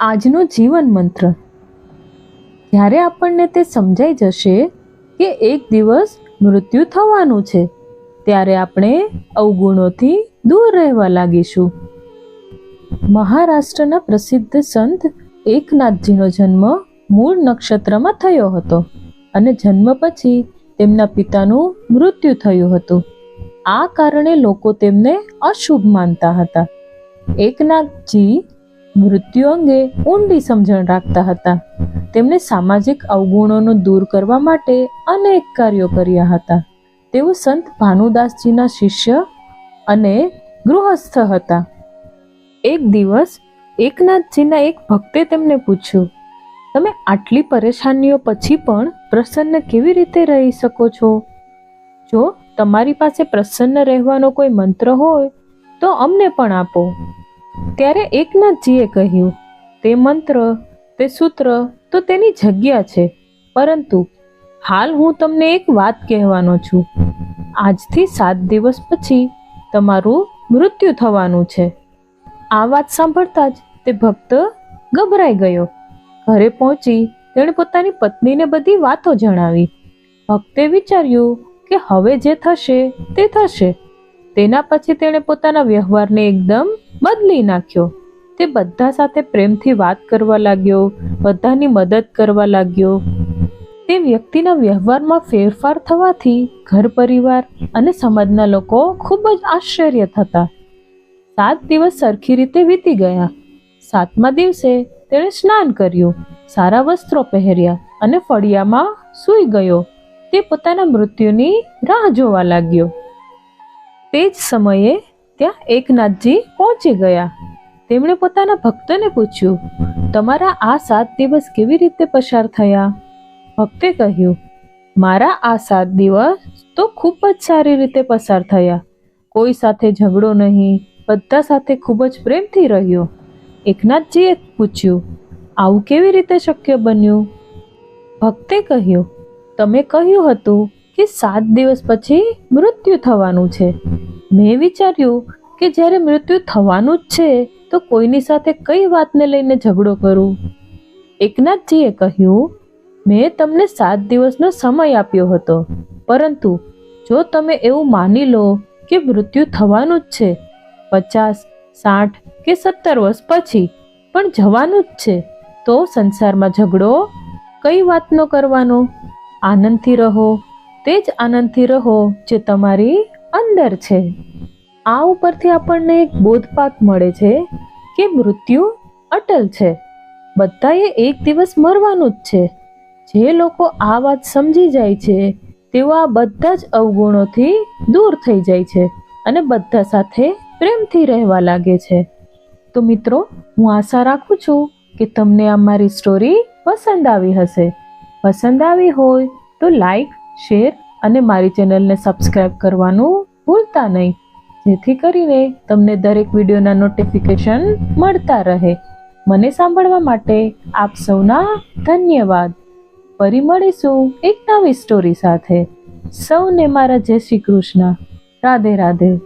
આજનો જીવન મંત્ર. જ્યારે આપણને તે સમજાઈ જશે કે એક દિવસ મૃત્યુ થવાનું છે, ત્યારે આપણે અવગુણોથી દૂર રહેવા લાગીશું. મહારાષ્ટ્રના પ્રસિદ્ધ સંત એકનાથજીનો જન્મ મૂળ નક્ષત્રમાં થયો હતો અને જન્મ પછી તેમના પિતાનું મૃત્યુ થયું હતું. આ કારણે લોકો તેમને અશુભ માનતા હતા. એકનાથજી મૃત્યુ અંગે ઊંડી સમજણ રાખતા હતા. તેમણે સામાજિક અવગુણોનો દૂર કરવા માટે અનેક કાર્યો કર્યા હતા. તેઓ સંત ભાનુદાસજીના શિષ્ય અને ગૃહસ્થ હતા. એક દિવસ એકનાથજીના એક ભક્તે તેમને પૂછ્યું, તમે આટલી પરેશાનીઓ પછી પણ પ્રસન્ન કેવી રીતે રહી શકો છો? જો તમારી પાસે પ્રસન્ન રહેવાનો કોઈ મંત્ર હોય, તો અમને પણ આપો. ત્યારે એકનાથજીએ કહ્યું, તે મંત્ર, તે સૂત્ર તો તેની જગ્યા છે, પરંતુ હાલ હું તમને એક વાત કહેવાનો છું. આજથી સાત દિવસ પછી તમારું મૃત્યુ થવાનું છે. આ વાત સાંભળતા જ તે ભક્ત ગભરાઈ ગયો. ઘરે પહોંચી તેણે પોતાની પત્નીને બધી વાતો જણાવી. ભક્તે વિચાર્યું કે હવે જે થશે તે થશે. તેના પછી તેણે પોતાના વ્યવહારને એકદમ બદલી નાખ્યો. તે બધા સાથે પ્રેમથી વાત કરવા લાગ્યો, બધાની મદદ કરવા લાગ્યો. તે વ્યક્તિના વ્યવહારમાં ફેરફાર થવાથી ઘર પરિવાર અને સમાજના લોકો ખૂબ જ આશ્ચર્ય થતા. સાત દિવસ સરખી રીતે વીતી ગયા. સાતમા દિવસે તેણે સ્નાન કર્યું, સારા વસ્ત્રો પહેર્યા અને ફળિયામાં સૂઈ ગયો. તે પોતાના મૃત્યુની રાહ જોવા લાગ્યો. તે જ સમયે ત્યાં એકનાથજી પહોંચી ગયા. તેમણે પોતાના ભક્તને પૂછ્યું, તમારા આ સાત દિવસ કેવી રીતે પસાર થયા? ભક્તે કહ્યું, મારા આ સાત દિવસ તો ખૂબ જ સારી રીતે પસાર થયા. કોઈ સાથે ઝઘડો નહીં, બધા સાથે ખૂબ જ પ્રેમથી રહ્યો. એકનાથજીએ પૂછ્યું, આવું કેવી રીતે શક્ય બન્યું? ભક્તે કહ્યું, તમે કહ્યું હતું કે સાત દિવસ પછી મૃત્યુ થવાનું છે. મેં વિચાર્યું કે જ્યારે મૃત્યુ થવાનું જ છે, તો કોઈની સાથે કઈ વાતને લઈને ઝઘડો કરું? એકનાથજીએ કહ્યું, મેં તમને સાત દિવસનો સમય આપ્યો હતો. પરંતુ જો તમે એવું માની લો કે મૃત્યુ થવાનું જ છે, પચાસ, સાઠ કે સત્તર વર્ષ પછી પણ જવાનું જ છે, તો સંસારમાં ઝઘડો કઈ વાતનો કરવાનો? આનંદથી રહો તે જ આનંદથી રહો જે તમારી અંદર છે. આ ઉપરથી આપણને એક બોધપાક મળે છે કે મૃત્યુ અટલ છે. બધાએ એક દિવસ મરવાનું જ છે. જે લોકો આ વાત સમજી જાય છે, તેઓ આ બધા જ અવગુણોથી દૂર થઈ જાય છે અને બધા સાથે પ્રેમથી રહેવા લાગે છે. તો મિત્રો, હું આશા રાખું છું કે તમને આ મારી સ્ટોરી પસંદ આવી હશે. પસંદ આવી હોય તો લાઈક શેર અને મારી ચેનલને સબસ્ક્રાઈબ કરવાનું ભૂલતા નહીં. જેથી કરીને તમને દરેક વિડીયોના નોટિફિકેશન મળતા રહે. મને સાંભળવા માટે આપ સૌના ધન્યવાદ. ફરી મળીશું એક નવી સ્ટોરી સાથે. સૌને મારા જય શ્રી કૃષ્ણ. રાધે રાધે.